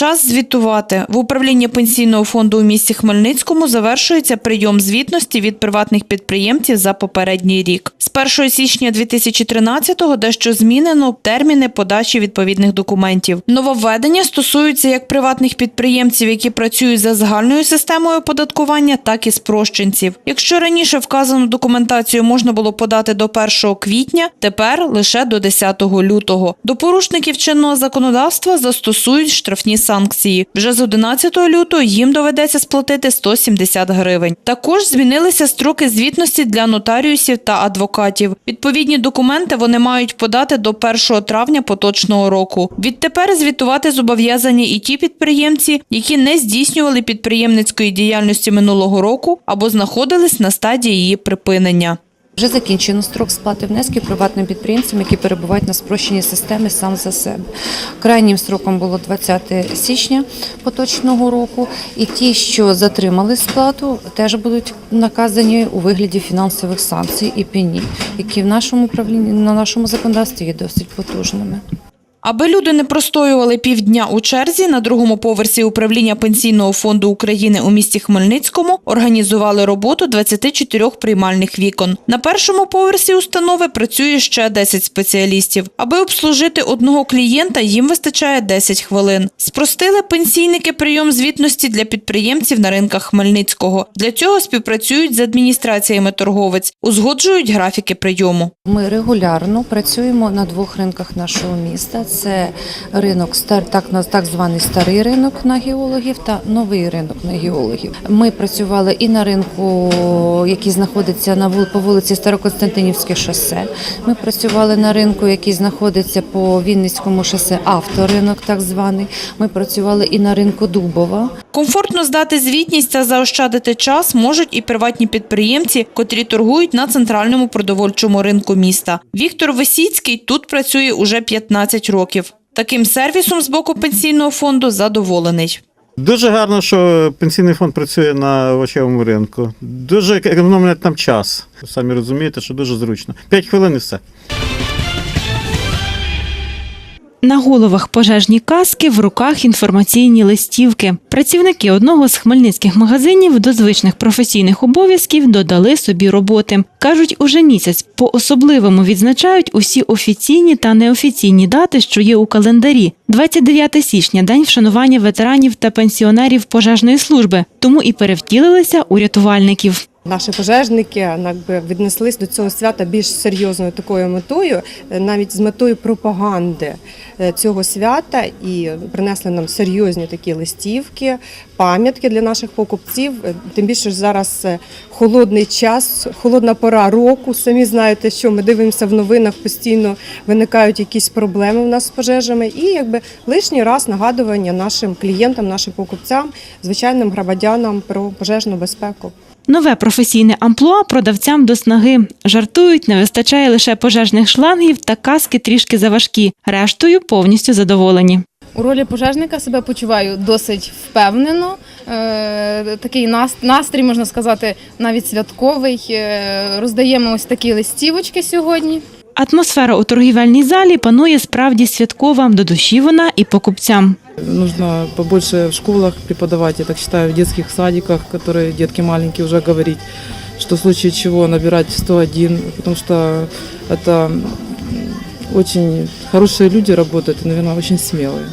Час звітувати. В управлінні пенсійного фонду у місті Хмельницькому завершується прийом звітності від приватних підприємців за попередній рік. З 1 січня 2013-го дещо змінено терміни подачі відповідних документів. Нововведення стосуються як приватних підприємців, які працюють за загальною системою оподаткування, так і спрощенців. Якщо раніше вказану документацію можна було подати до 1 квітня, тепер лише до 10 лютого. До порушників чинного законодавства застосують штрафні санкції. Вже з 11 лютого їм доведеться сплатити 170 гривень. Також змінилися строки звітності для нотаріусів та адвокатів. Відповідні документи вони мають подати до 1 травня поточного року. Відтепер звітувати зобов'язані і ті підприємці, які не здійснювали підприємницької діяльності минулого року або знаходились на стадії її припинення. Вже закінчено строк сплати внесків приватним підприємцям, які перебувають на спрощеній системі сам за себе. Крайнім строком було 20 січня поточного року, і ті, що затримали сплату, теж будуть наказані у вигляді фінансових санкцій і пені, які в нашому управлінні на нашому законодавстві є досить потужними. Аби люди не простоювали півдня у черзі, на другому поверсі управління Пенсійного фонду України у місті Хмельницькому організували роботу 24 приймальних вікон. На першому поверсі установи працює ще 10 спеціалістів. Аби обслужити одного клієнта, їм вистачає 10 хвилин. Спростили пенсійники прийом звітності для підприємців на ринках Хмельницького. Для цього співпрацюють з адміністраціями торговець, узгоджують графіки прийому. Ми регулярно працюємо на двох ринках нашого міста. Це ринок стар, так так званий старий ринок на геологів та новий ринок на геологів. Ми працювали і на ринку, який знаходиться на по вулиці Староконстантинівське шосе. Ми працювали на ринку, який знаходиться по Вінницькому шосе, авторинок, так званий. Ми працювали і на ринку Дубова. Комфортно здати звітність та заощадити час можуть і приватні підприємці, котрі торгують на центральному продовольчому ринку міста. Віктор Висіцький тут працює уже 15 років. Таким сервісом з боку пенсійного фонду задоволений. Дуже гарно, що пенсійний фонд працює на овочевому ринку. Дуже економлять нам час. Самі розумієте, що дуже зручно. П'ять хвилин і все. На головах пожежні каски, в руках інформаційні листівки. Працівники одного з хмельницьких магазинів до звичних професійних обов'язків додали собі роботи. Кажуть, уже місяць по-особливому відзначають усі офіційні та неофіційні дати, що є у календарі. 29 січня день вшанування ветеранів та пенсіонерів пожежної служби, тому і перевтілилися у рятувальників. Наші пожежники якби, віднеслись до цього свята більш серйозною такою метою, е, навіть з метою пропаганди е, цього свята, і принесли нам серйозні такі листівки, пам'ятки для наших покупців. Е, Тим більше зараз е, холодний час, холодна пора року. Самі знаєте, що ми дивимося в новинах, постійно виникають якісь проблеми в нас з пожежами, і якби лишній раз нагадування нашим клієнтам, нашим покупцям, звичайним громадянам про пожежну безпеку. Нове професійне амплуа продавцям до снаги. Жартують, не вистачає лише пожежних шлангів та каски трішки заважкі. Рештою повністю задоволені. У ролі пожежника себе почуваю досить впевнено. Е, Такий нас- настрій, можна сказати, навіть святковий. Е, Роздаємо ось такі листівочки сьогодні. Атмосфера у торгівельній залі панує справді святкова. До душі вона і покупцям. Нужно побольше в школах преподавать, я так считаю, в детских садиках, которые детки маленькие уже говорить, что в случае чего набирать 101, потому что это м, очень хорошие люди работают, и, наверное, очень смелые.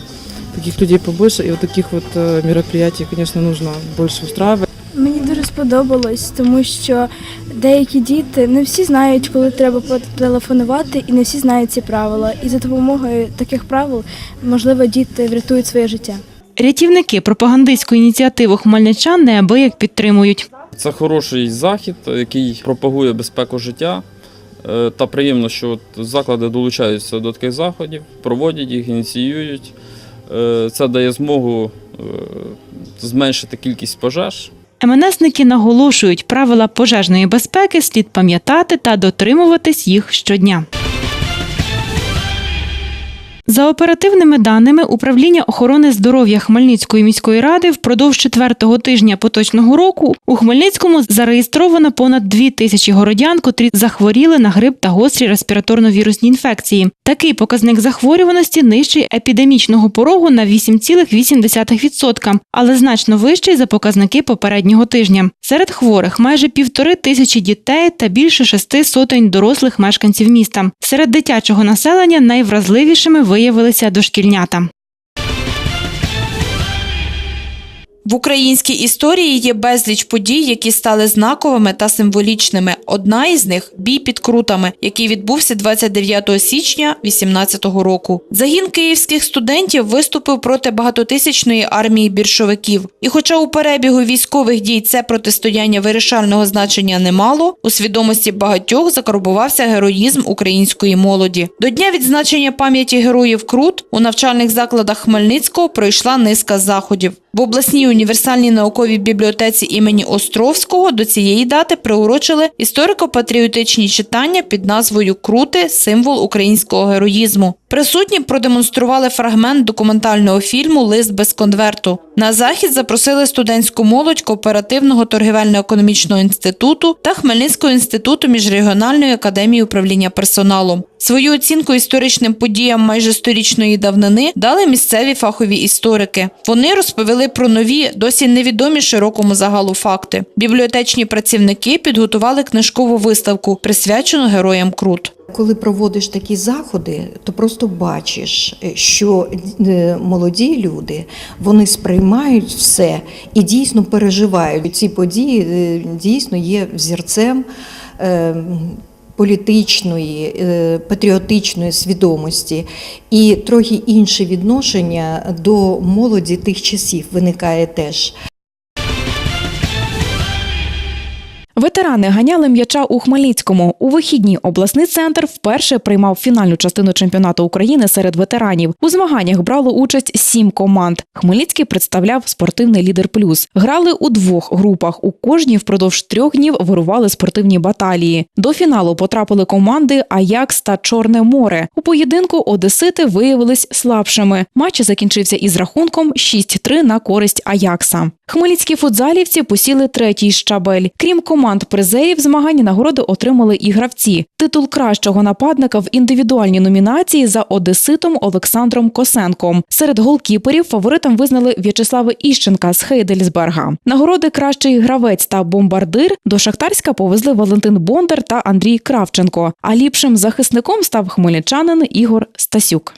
Таких людей побольше, и вот таких вот э, мероприятий, конечно, нужно больше устраивать. Мені дуже сподобалось, тому що деякі діти не всі знають, коли треба телефонувати, і не всі знають ці правила. І за допомогою таких правил, можливо, діти врятують своє життя. Рятівники пропагандистську ініціативу хмельничан неабияк підтримують. Це хороший захід, який пропагує безпеку життя. Е, Та приємно, що от заклади долучаються до таких заходів, проводять їх, ініціюють. Е, Це дає змогу е, зменшити кількість пожеж. МНСники наголошують, правила пожежної безпеки слід пам'ятати та дотримуватись їх щодня. За оперативними даними управління охорони здоров'я Хмельницької міської ради впродовж четвертого тижня поточного року у Хмельницькому зареєстровано понад дві тисячі городян, котрі захворіли на грип та гострі респіраторно-вірусні інфекції. Такий показник захворюваності нижчий епідемічного порогу на 8,8%, але значно вищий за показники попереднього тижня. Серед хворих майже півтори тисячі дітей та більше шести сотень дорослих мешканців міста. Серед дитячого населення найвразливішими виявилися дошкільнята. В українській історії є безліч подій, які стали знаковими та символічними. Одна із них бій під крутами, який відбувся 29 січня 18 року. Загін київських студентів виступив проти багатотисячної армії більшовиків. І, хоча у перебігу військових дій це протистояння вирішального значення не мало, у свідомості багатьох закарбувався героїзм української молоді. До дня відзначення пам'яті героїв Крут у навчальних закладах Хмельницького пройшла низка заходів. В обласній універсальній науковій бібліотеці імені Островського до цієї дати приурочили історико-патріотичні читання під назвою Крути символ українського героїзму. Присутні продемонстрували фрагмент документального фільму Лист без конверту. На захід запросили студентську молодь кооперативного торгівельно-економічного інституту та Хмельницького інституту міжрегіональної академії управління персоналом. Свою оцінку історичним подіям майже сторічної давнини дали місцеві фахові історики. Вони розповіли про нові, досі невідомі широкому загалу факти. Бібліотечні працівники підготували книжкову виставку, присвячену героям Крут. Коли проводиш такі заходи, то просто бачиш, що е, молоді люди вони сприймають все і дійсно переживають. Ці події е, дійсно є взірцем. е, Політичної, патріотичної свідомості і трохи інше відношення до молоді тих часів виникає теж. Ветерани ганяли м'яча у Хмельницькому. У вихідні обласний центр вперше приймав фінальну частину чемпіонату України серед ветеранів. У змаганнях брало участь сім команд. Хмельницький представляв спортивний лідер плюс. Грали у двох групах. У кожній впродовж трьох днів вирували спортивні баталії. До фіналу потрапили команди Аякс та Чорне море. У поєдинку Одесити виявились слабшими. Матч закінчився із рахунком 6-3 на користь Аякса. Хмельницькі футзалівці посіли третій щабель. Крім команд призерів змагань, нагороди отримали і гравці. Титул кращого нападника в індивідуальній номінації за одеситом Олександром Косенком. Серед голкіперів фаворитом визнали В'ячеслава Іщенка з Хейдельсберга. Нагороди кращий гравець та бомбардир до Шахтарська повезли Валентин Бондар та Андрій Кравченко. А ліпшим захисником став хмельничанин Ігор Стасюк.